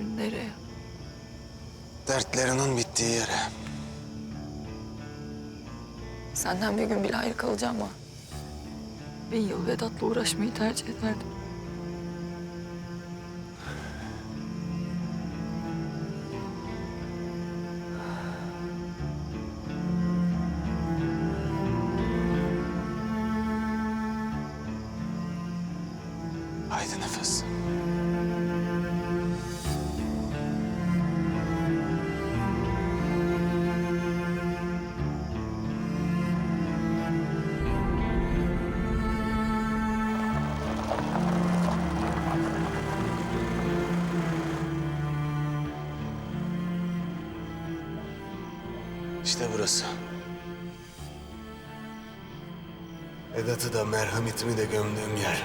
Nereye? Dertlerinin bittiği yere. Senden bir gün bile ayrı kalacağım ama... Bin yıl Vedat'la uğraşmayı tercih ederdim. Haydi nefes. İşte burası. Vedat'ı da merhametimi de gömdüğüm yer.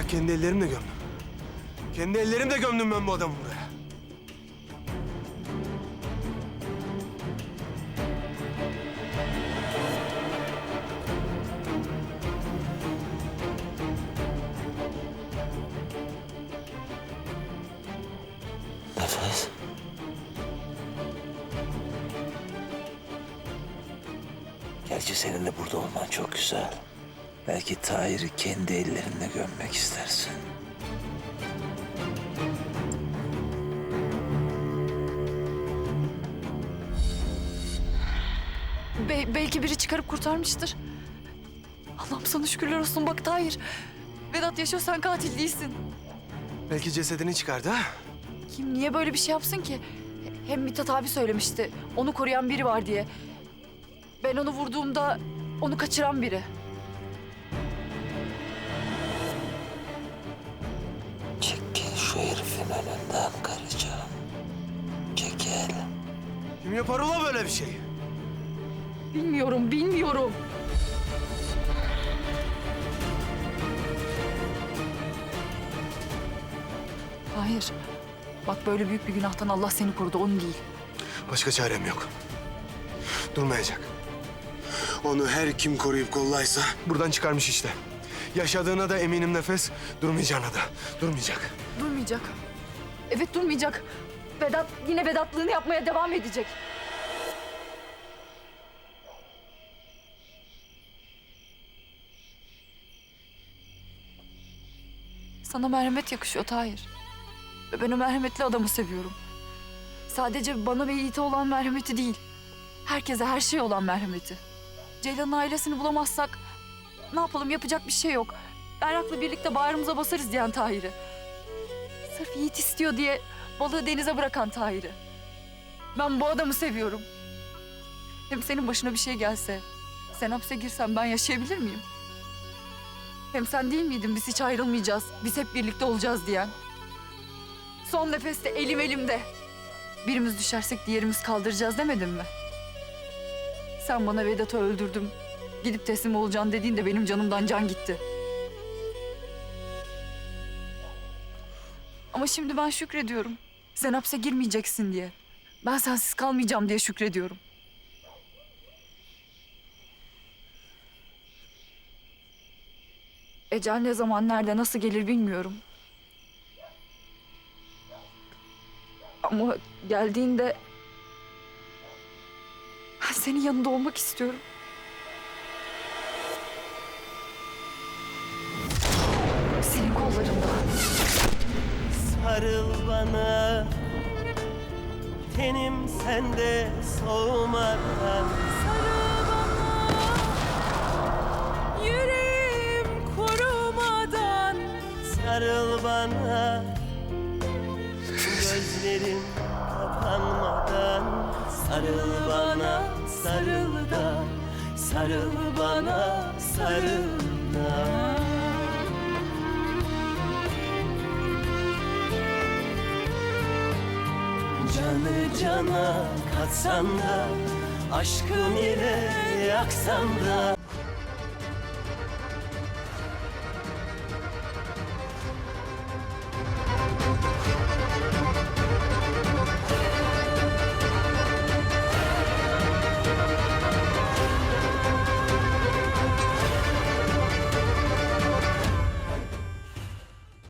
Buraya kendi ellerimle gömdüm. Kendi ellerimle gömdüm ben bu adamı buraya. Nefes. Gerçi senin de burada olman çok güzel. Belki Tahir'i kendi ellerinle gömmek istersin. Be- belki biri çıkarıp kurtarmıştır. Allah'ım sana şükürler olsun bak Tahir. Vedat yaşıyor sen katil değilsin. Belki cesedini çıkardı ha? Kim niye böyle bir şey yapsın ki? Hem Mithat abi söylemişti. Onu koruyan biri var diye. Ben onu vurduğumda onu kaçıran biri. Önünden karıcığım. Çekil. Kim yapar ola böyle bir şey? Bilmiyorum, bilmiyorum. Hayır. Bak böyle büyük bir günahtan Allah seni korudu, onu değil. Başka çarem yok. Durmayacak. Onu her kim koruyup kollaysa buradan çıkarmış işte. Yaşadığına da eminim nefes, durmayacağına da. Durmayacak. Durmayacak. Evet durmayacak. Vedat yine Vedatlığını yapmaya devam edecek. Sana merhamet yakışıyor Tahir. Ve ben o merhametli adamı seviyorum. Sadece bana ve Yiğit'e olan merhameti değil. Herkese her şeye olan merhameti. Ceylan'ın ailesini bulamazsak ne yapalım yapacak bir şey yok. Berrak'la birlikte bağrımıza basarız diyen Tahir'i. Sırf Yiğit istiyor diye balığı denize bırakan Tahir'i. Ben bu adamı seviyorum. Hem senin başına bir şey gelse, sen hapse girsen ben yaşayabilir miyim? Hem sen değil miydin biz hiç ayrılmayacağız, biz hep birlikte olacağız diyen? Son nefeste elim elimde. Birimiz düşersek diğerimiz kaldıracağız demedin mi? Sen bana Vedat'ı öldürdüm, gidip teslim olacaksın dediğinde benim canımdan can gitti. Ama şimdi ben şükrediyorum. Sen hapse girmeyeceksin diye. Ben sensiz kalmayacağım diye şükrediyorum. Ecel ne zaman, nerede, nasıl gelir bilmiyorum. Ama geldiğinde... Ben senin yanında olmak istiyorum. sarıl bana. Tenim sende soğumadan Sarıl bana. Yüreğim korumadan Sarıl bana. Gözlerim kapanmadan. Sarıl bana, sarıl da. Sarıl bana, sarıl cana katsan da Aşkın ile yaksan da